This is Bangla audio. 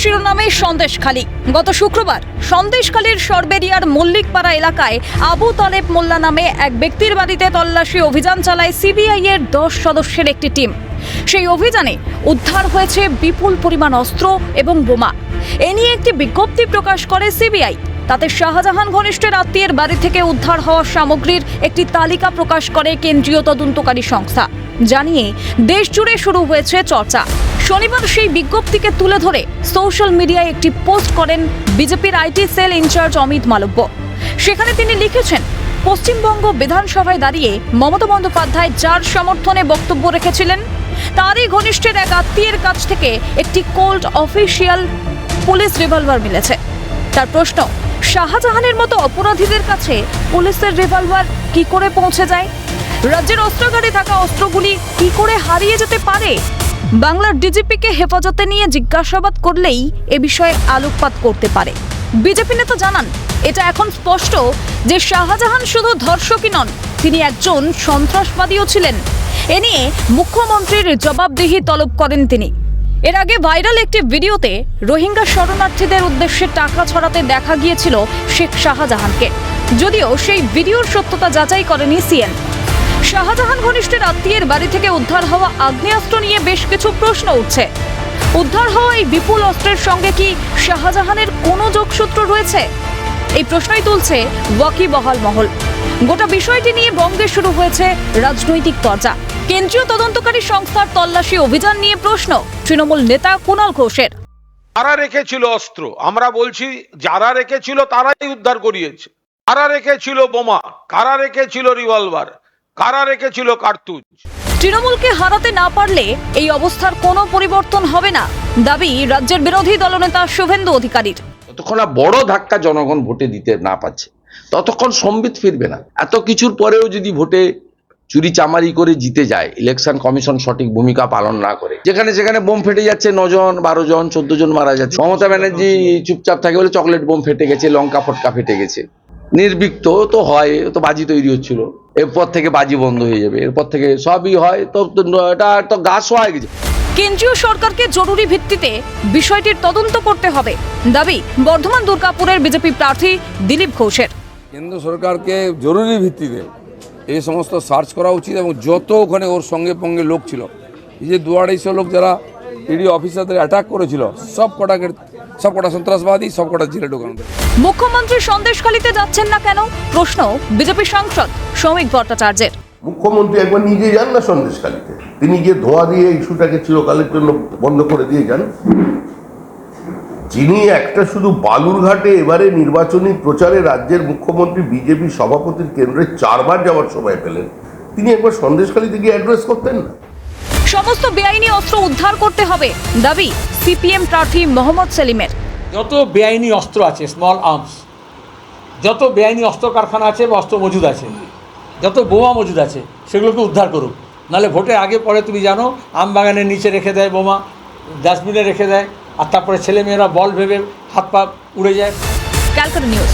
শিরোনামে সন্দেশখালী গত শুক্রবার সন্দেশখালীর সরবেরিয়ার মল্লিকপাড়া এলাকায় আবু তালেব মোল্লা নামে এক ব্যক্তির বাড়িতে তল্লাশি অভিযান চালায় সিবিআই এর দশ সদস্যের একটি টিম। সেই অভিযানে উদ্ধার হয়েছে বিপুল পরিমাণ অস্ত্র এবং বোমা। এ নিয়ে একটি বিজ্ঞপ্তি প্রকাশ করে সিবিআই। তাতে শাহজাহান ঘনিষ্ঠের আত্মীয়ের বাড়ি থেকে উদ্ধার হওয়া সামগ্রীর একটি তালিকা প্রকাশ করে কেন্দ্রীয় তদন্তকারী সংস্থা। জানিয়ে দেশ জুড়ে শুরু হয়েছে চর্চা। শনিবার সেই বিজ্ঞপ্তিকে তুলে ধরে সোশ্যাল মিডিয়ায় একটি পোস্ট করেন বিজেপির IT cell in-charge Amit Malviya. সেখানে তিনি লিখেছেন, পশ্চিমবঙ্গ বিধানসভায় দাঁড়িয়ে মমতা বন্দ্যোপাধ্যায় যার সমর্থনে বক্তব্য রেখেছিলেন, তারই ঘনিষ্ঠের এক আত্মীয়ের কাছ থেকে একটি কোল্ড অফিসিয়াল পুলিশ রিভলভার মিলেছে। তার প্রশ্ন, শাহজাহানের মতো অপরাধীদের কাছে পুলিশের রিভলভার কি করে পৌঁছে যায়? রাজ্যের অস্ত্রাগারে থাকা অস্ত্রগুলি কি করে হারিয়ে যেতে পারে? বাংলার ডিজিপিকে হেফাজতে নিয়ে জিজ্ঞাসাবাদ করলেই এ বিষয়ে আলোকপাত করতে পারে। বিজেপি নেতা জানান, এটা এখন স্পষ্ট যে শাহজাহান শুধু ধর্ষকই নন, তিনি একজন সন্ত্রাসবাদীও ছিলেন। এ নিয়ে মুখ্যমন্ত্রীর জবাবদিহি তলব করেন তিনি। এর আগে ভাইরাল একটি ভিডিওতে রোহিঙ্গা শরণার্থীদের উদ্দেশ্যে টাকা ছড়াতে দেখা গিয়েছিল শেখ শাহজাহানকে। যদিও সেই ভিডিওর সত্যতা যাচাই করেনি সিএন। শাহজাহান ঘনিষ্ঠের আত্মীয়ের বাড়ি থেকে উদ্ধার হওয়া আগ্নেয়াস্ত্র নিয়ে বেশ কিছু প্রশ্ন উঠছে। উদ্ধার হওয়া এই বিপুল অস্ত্রের সঙ্গে কি শাহজাহানের কোনো যোগসূত্র রয়েছে? এই প্রশ্নই তুলছে ওয়াকিবহাল মহল। গোটা বিষয়টি নিয়ে বঙ্গে শুরু হয়েছে রাজনৈতিক চর্চা কেন্দ্রীয় তদন্তকারী সংস্থার তল্লাশি অভিযান নিয়ে প্রশ্ন, তৃণমূল নেতা কুণাল ঘোষের। কারা রেখেছিল অস্ত্র, আমরা বলছি যারা রেখেছিল তারাই উদ্ধার করিয়েছে। কারা রেখেছিল বোমা, কারা রেখেছিল রিভলভার কারা রেখেছিল কার্তুজ? তৃণমূলকে হারাতে না পারলে এই অবস্থার কোনো পরিবর্তন হবে না। দাবি রাজ্যের বিরোধী দলনেতা শুভেন্দু অধিকারীর। যতক্ষণ বড় ধাক্কা জনগণ ভোটে দিতে না পাচ্ছে ততক্ষণ সম্বিত ফিরবে না। এত কিছুর পরেও যদি ভোটে চুরি চামারি করে জিতে যায় ইলেকশন কমিশন সঠিক ভূমিকা পালন না করে যেখানে যেখানে বোম ফেটে যাচ্ছে নজন বারো জন চোদ্দ জন মারা যাচ্ছে। মমতা ব্যানার্জি চুপচাপ থাকে বলে চকলেট বোম ফেটে গেছে লঙ্কা ফটকা ফেটে গেছে। নির্বিক্ত তো হয় ও তো বাজি তৈরি হচ্ছিল। এরপর থেকে বাজি বন্ধ হয়ে যাবে। এরপর থেকে সবই হয়। তো তো এটা তো গাছ হয়ে গেছে। কেন্দ্রীয় সরকারকে জরুরি ভিত্তিতে বিষয়টির তদন্ত করতে হবে। দাবি বর্ধমান দুর্গাপুরের বিজেপি প্রার্থী দিলীপ ঘোষের। কেন্দ্র সরকারকে জরুরি ভিত্তিতে এই সমস্ত সার্চ করা উচিত এবং যত ওখানে ওর সঙ্গে পঙ্গে লোক ছিল এই যে দু আড়াইশো লোক যারা ইডি অফিসারদের অ্যাটাক করেছিল। সব কটাকে সব কটা সন্ত্রাসবাদী সব কটা জেলে ঢোকানো মুখ্যমন্ত্রী সন্দেশখালিতে যাচ্ছেন না কেন? প্রশ্ন বিজেপি সাংসদ শ্রমিক ভট্টাচার্যের। মুখ্যমন্ত্রী একবার নিজে যান না সন্দেশখালীতে। তিনি গিয়ে ধোয়া দিয়ে ইস্যুটাকে চিরকালের জন্য বন্ধ করে দিয়ে যান। যিনি একটা শুধু বালুরঘাটে এবারে নির্বাচনী প্রচারে রাজ্যের মুখ্যমন্ত্রী বিজেপি সভাপতির কেন্দ্রে চারবার যাওয়ার সময় পেলেন। তিনি একবার সন্দেশখালীতে গিয়ে অ্যাড্রেস করতেন না। সমস্ত বেআইনি অস্ত্র উদ্ধার করতে হবে দাবি সিপিএম প্রার্থী মোহাম্মদ সেলিমের। যত বেআইনি অস্ত্র আছে স্মল আর্মস যত বেআইনি অস্ত্র কারখানা আছে বা অস্ত্র মজুদ আছে যত বোমা মজুদ আছে সেগুলোকে উদ্ধার করুক। নাহলে ভোটের আগে পরে তুমি জানো আম বাগানের নিচে রেখে দেয় বোমা ডাস্টবিনে রেখে দেয় আর তারপরে ছেলেমেয়েরা বল ভেবে হাত পা উড়ে যায়। ক্যালকাটা নিউজ।